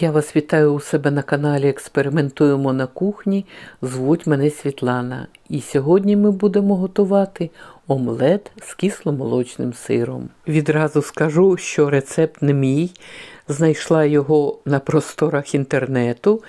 Я вас вітаю у себе на каналі Експериментуємо на кухні. Звуть мене Світлана. І сьогодні ми будемо готувати омлет з кисломолочним сиром. Відразу скажу, що рецепт не мій. Знайшла його на просторах інтернету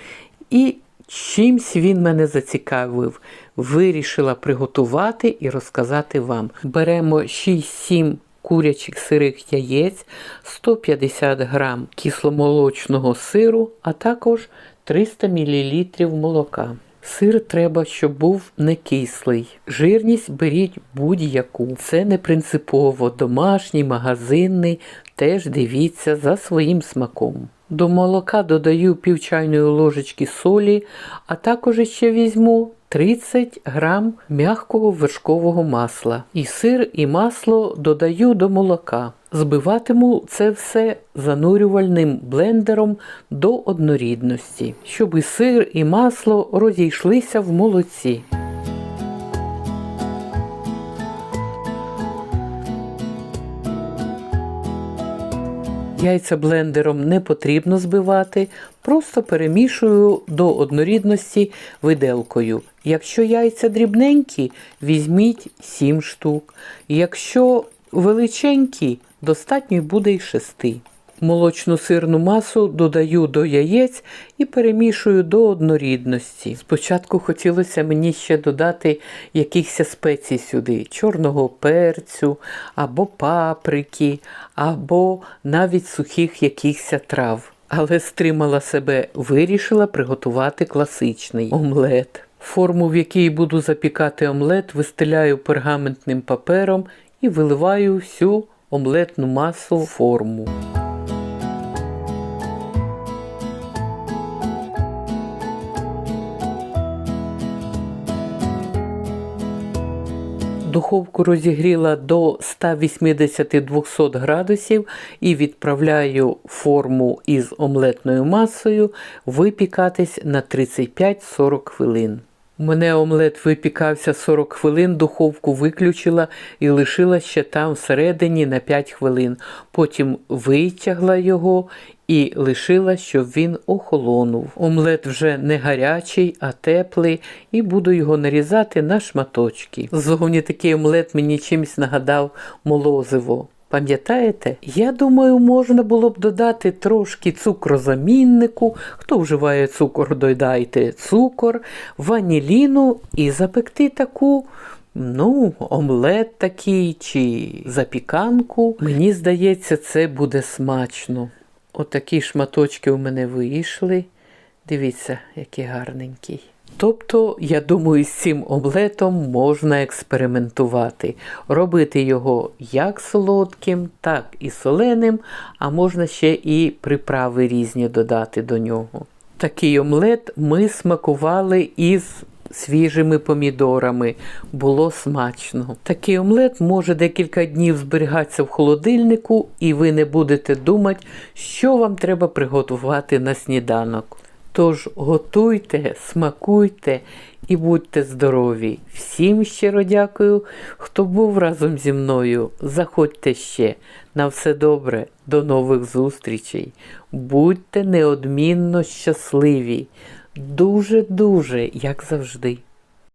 і чимсь він мене зацікавив. Вирішила приготувати і розказати вам. Беремо 6-7 курячих сирих яєць, 150 грам кисломолочного сиру, а також 300 мл молока. Сир треба, щоб був не кислий. Жирність беріть будь-яку. Це не принципово. Домашній, магазинний. Теж дивіться за своїм смаком. До молока додаю пів чайної ложечки солі, а також ще візьму 30 грам м'якого вершкового масла. І сир, і масло додаю до молока. Збиватиму це все занурювальним блендером до однорідності, щоб і сир, і масло розійшлися в молоці. Яйця блендером не потрібно збивати, просто перемішую до однорідності виделкою. Якщо яйця дрібненькі, візьміть 7 штук. Якщо величенькі, достатньо буде й 6. Молочну сирну масу додаю до яєць і перемішую до однорідності. Спочатку хотілося мені ще додати якихось спецій сюди: чорного перцю, або паприки, або навіть сухих якихось трав. Але стримала себе, вирішила приготувати класичний омлет. Форму, в якій буду запікати омлет, вистеляю пергаментним папером і виливаю всю омлетну масу в форму. Духовку розігріла до 180-200 градусів і відправляю форму із омлетною масою випікатись на 35-40 хвилин. У мене омлет випікався 40 хвилин, духовку виключила і лишила ще там всередині на 5 хвилин. Потім витягла його і лишила, щоб він охолонув. Омлет вже не гарячий, а теплий, і буду його нарізати на шматочки. Зовні такий омлет мені чимось нагадав молозиво. Пам'ятаєте? Я думаю, можна було б додати трошки цукрозаміннику. Хто вживає цукор, додайте цукор, ваніліну і запекти таку. Ну, омлет такий чи запіканку. Мені здається, це буде смачно. Отакі шматочки у мене вийшли. Дивіться, який гарненький. Тобто, я думаю, з цим омлетом можна експериментувати, робити його як солодким, так і соленим, а можна ще і приправи різні додати до нього. Такий омлет ми смакували із свіжими помідорами. Було смачно. Такий омлет може декілька днів зберігатися в холодильнику, і ви не будете думати, що вам треба приготувати на сніданок. Тож готуйте, смакуйте і будьте здорові. Всім щиро дякую, хто був разом зі мною. Заходьте ще. На все добре, до нових зустрічей. Будьте неодмінно щасливі. Дуже-дуже, як завжди.